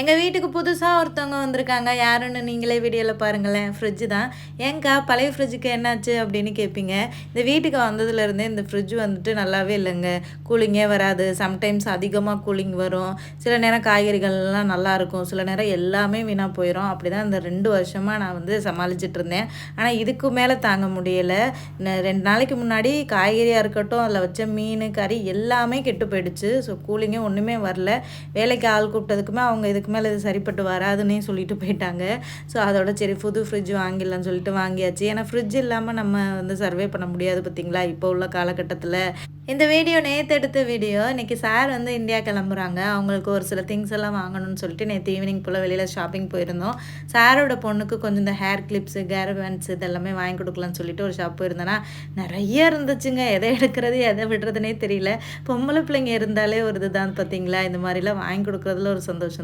எங்கள் வீட்டுக்கு புதுசாக ஒருத்தவங்க வந்திருக்காங்க. யாருன்னு நீங்களே வீடியோவில் பாருங்களேன். ஃப்ரிட்ஜு தான். ஏங்கா பழைய ஃப்ரிட்ஜுக்கு என்னாச்சு அப்படின்னு கேட்பீங்க இந்த வீட்டுக்கு வந்ததுலேருந்தே இந்த ஃப்ரிட்ஜ் வந்துட்டு நல்லாவே இல்லைங்க. கூலிங்கே வராது. சம்டைம்ஸ் அதிகமாக கூலிங் வரும். சில நேரம் காய்கறிகள்லாம் நல்லாயிருக்கும் சில நேரம் எல்லாமே வீணாக போயிடும் அப்படி தான் இந்த ரெண்டு வருஷமாக நான் வந்து சமாளிச்சிட்டு இருந்தேன். ஆனால் இதுக்கு மேலே தாங்க முடியலை. ரெண்டு நாளைக்கு முன்னாடி காய்கறியாக இருக்கட்டும் அதில் வச்ச மீன் கறி எல்லாமே கெட்டு போயிடுச்சு. ஸோ கூலிங்கே ஒன்றுமே வரல. வேலைக்கு ஆள் கூப்பிட்டதுக்குமே அவங்க இதுக்கு இதுக்கு மேலே இது சரிப்பட்டு வராதுன்னே சொல்லிட்டு போயிட்டாங்க. ஸோ அதோட சரி புது ஃப்ரிட்ஜ் வாங்கிடலாம்னு சொல்லிட்டு வாங்கியாச்சு. ஏன்னா ஃப்ரிட்ஜ் இல்லாமல் நம்ம வந்து சர்வே பண்ண முடியாது பார்த்தீங்களா இப்போ உள்ள காலகட்டத்தில். இந்த வீடியோ நேற்று எடுத்த வீடியோ இன்றைக்கி சார் வந்து இந்தியா கிளம்புறாங்க. அவங்களுக்கு ஒரு சில திங்ஸ் எல்லாம் வாங்கணும்னு சொல்லிட்டு நேற்று ஈவினிங் போல் வெளியில் ஷாப்பிங் போயிருந்தோம். சாரோட பொண்ணுக்கு கொஞ்சம் இந்த ஹேர் கிளிப்ஸு கேர் பேண்ட்ஸ் இதெல்லாமே வாங்கி கொடுக்கலான்னு சொல்லிட்டு ஒரு ஷாப் போயிருந்தேன்னா நிறைய இருந்துச்சுங்க. எதை எடுக்கிறது எதை விடுறதுனே தெரியல. பொம்பளை பிள்ளைங்க இருந்தாலே ஒரு இதுதான் பார்த்தீங்களா இந்த மாதிரிலாம் வாங்கி கொடுக்குறதுல ஒரு சந்தோஷம்.